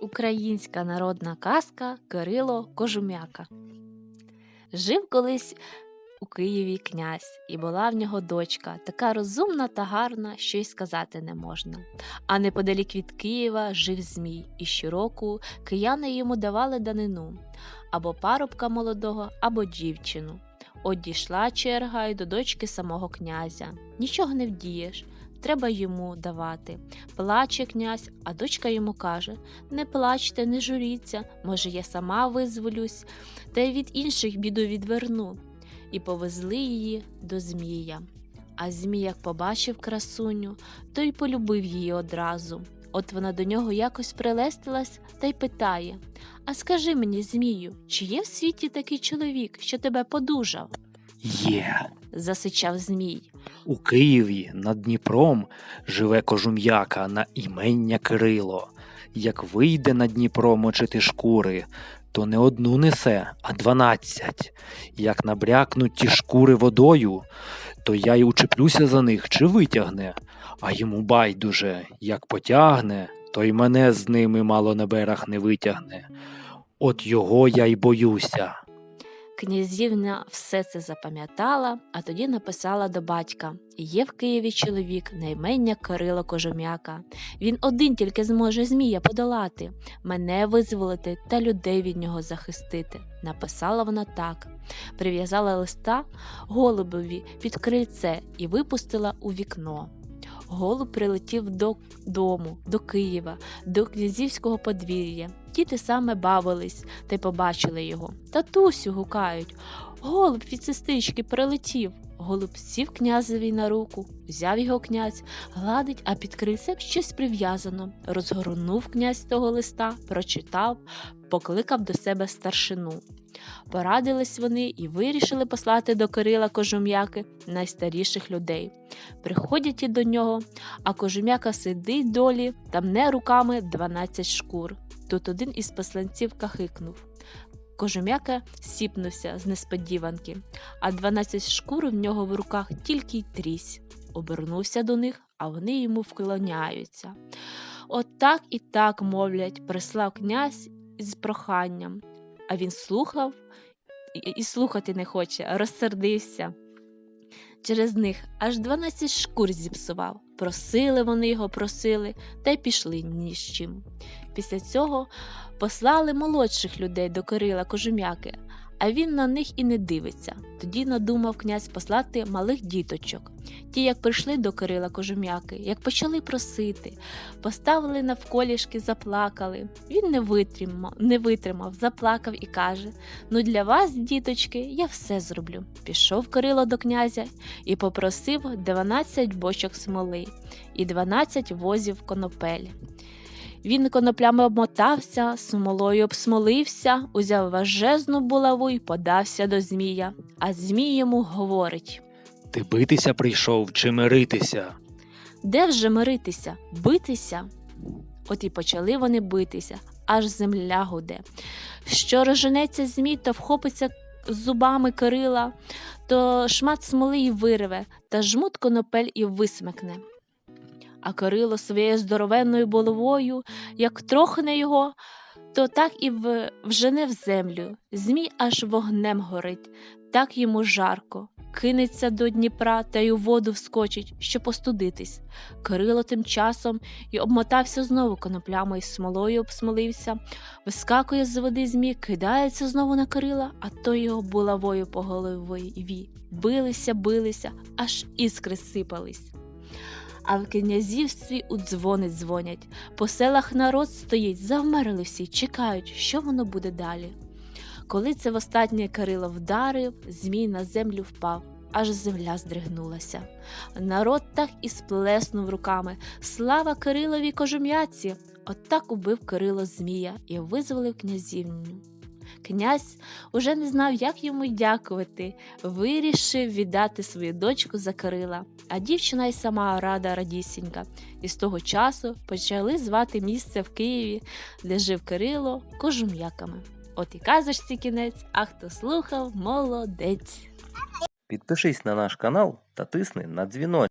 Українська народна казка Кирило Кожум'яка. Жив колись у Києві князь, і була в нього дочка, така розумна та гарна, що й сказати не можна. А неподалік від Києва жив Змій, і щороку кияни йому давали данину або парубка молодого, або дівчину. От дійшла черга й до дочки самого князя. Нічого не вдієш, треба йому давати. Плаче князь, а дочка йому каже Не плачте, не журіться, може, я сама визволюсь, та й від інших біду відверну. І повезли її до Змія. А Змій, як побачив красуню, то й полюбив її одразу. От вона до нього якось прилестилась та й питає А скажи мені, Змію, чи є в світі такий чоловік, що тебе подужав? Є. засичав Змій. У Києві над Дніпром живе кожум'яка на імення Кирило. Як вийде на Дніпро мочити шкури, то не одну несе, а дванадцять. Як набрякнуть ті шкури водою, то я й учеплюся за них чи витягне, а йому байдуже, як потягне, то й мене з ними мало на берег не витягне. От його я й боюся. Князівна все це запам'ятала, а тоді написала до батька: Є в Києві чоловік, на імення Кирило Кожум'яка. Він один тільки зможе Змія подолати, мене визволити та людей від нього захистити. Написала вона так: прив'язала листа голубові під крильце і випустила у вікно. Голуб прилетів до дому, до Києва, до князівського подвір'я. Діти саме бавились та й побачили його. Татусю гукають. Голуб від сестрички прилетів. Голуб сів князеві на руку, взяв його князь, гладить, а під крильцем щось прив'язано. Розгорнув князь того листа, прочитав, покликав до себе старшину. Порадились вони і вирішили послати до Кирила Кожум'яки найстаріших людей. Приходять і до нього, а Кожум'яка сидить долі та мне руками 12 шкур. Тут один із посланців кахикнув. Кожум'яка сіпнувся з несподіванки, а 12 шкур в нього в руках тільки й трісь. Обернувся до них, а вони йому вклоняються. От так і так, мовлять, прислав князь із проханням, а він слухав і, слухати не хоче, розсердився. Через них аж 12 шкур зіпсував. Просили вони його, просили, та й пішли ні з чим. Після цього послали молодших людей до Кирила Кожум'яки, а він на них і не дивиться. Тоді надумав князь послати малих діточок. Ті, як прийшли до Кирила Кожум'яки, як почали просити, поставили навколішки, заплакали. Він не витримав, не витримав, заплакав і каже: Ну, для вас, діточки, я все зроблю. Пішов Кирило до князя і попросив 12 бочок смоли і 12 возів конопель. Він коноплями обмотався, смолою обсмолився, узяв важезну булаву і подався до Змія. А Змій йому говорить: Ти битися прийшов чи миритися? Де вже миритися? Битися? От і почали вони битися, аж земля гуде. Що розженеться Змій, то вхопиться зубами Кирила, то шмат смоли й вирве, та жмут конопель і висмикне. А Кирило своєю здоровенною головою, як трохне його, то так і вжене в землю. Змій аж вогнем горить, так йому жарко. Кинеться до Дніпра та й у воду вскочить, щоб постудитись. Кирило тим часом і обмотався знову коноплями і смолою обсмолився, вискакує з води змій, кидається знову на Кирила, а той його булавою по голові. Билися, билися, аж іскри сипались. А в князівстві у дзвони дзвонять. По селах народ стоїть, завмерли всі, чекають, що воно буде далі. Коли це востаннє Кирило вдарив, змій на землю впав, аж земля здригнулася. Народ так і сплеснув руками. Слава Кирилові кожум'яці! Отак убив Кирило Змія і визволив князівню. Князь уже не знав, як йому дякувати, вирішив віддати свою дочку за Кирила, а дівчина й сама рада радісінька. І з того часу почали звати місце в Києві, де жив Кирило, кожум'яками. От і казочці кінець, а хто слухав, молодець. Підпишись на наш канал та тисни на дзвіночок.